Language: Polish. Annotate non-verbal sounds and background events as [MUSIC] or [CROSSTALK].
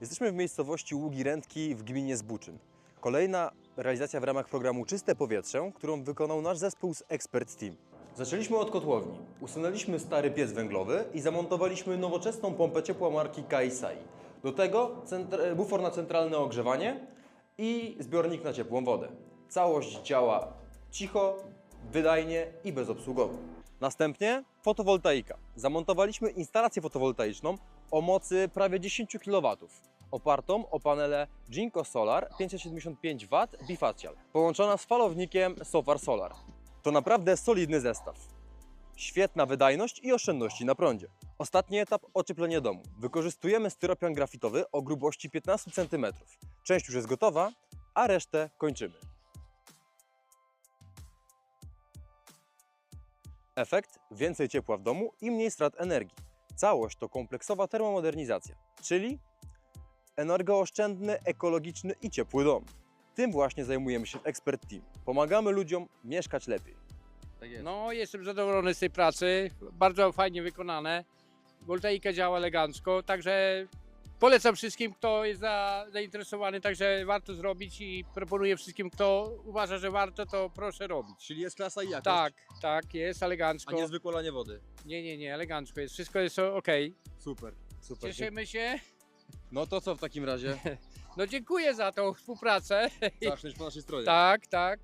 Jesteśmy w miejscowości Ługi Rędki w gminie Zbuczyn. Kolejna realizacja w ramach programu Czyste Powietrze, którą wykonał nasz zespół z Expert Team. Zaczęliśmy od kotłowni. Usunęliśmy stary piec węglowy i zamontowaliśmy nowoczesną pompę ciepła marki Kaisai. Do tego bufor na centralne ogrzewanie i zbiornik na ciepłą wodę. Całość działa cicho, wydajnie i bezobsługowo. Następnie fotowoltaika. Zamontowaliśmy instalację fotowoltaiczną o mocy prawie 10 kW, opartą o panele Jinko Solar 575 W bifacial, połączona z falownikiem Sofar Solar. To naprawdę solidny zestaw. Świetna wydajność i oszczędności na prądzie. Ostatni etap ocieplenie domu. Wykorzystujemy styropian grafitowy o grubości 15 cm. Część już jest gotowa, a resztę kończymy. Efekt więcej ciepła w domu i mniej strat energii. Całość to kompleksowa termomodernizacja, czyli energooszczędny, ekologiczny i ciepły dom. Tym właśnie zajmujemy się w Expert Team. Pomagamy ludziom mieszkać lepiej. Tak jest. No, jestem zadowolony z tej pracy. Bardzo fajnie wykonane. Voltaika działa elegancko, także polecam wszystkim, kto jest za, zainteresowany, także warto zrobić i proponuję wszystkim, kto uważa, że warto, to proszę robić. Czyli jest klasa i jakość, Tak, tak, jest a elegancko. nie zwykłe lanie wody. Nie, nie, nie, elegancko jest. Wszystko jest ok. Super, super. Cieszymy się. No to co w takim razie? [LAUGHS] No dziękuję za tą współpracę. Zaczniesz po naszej stronie. Tak, tak.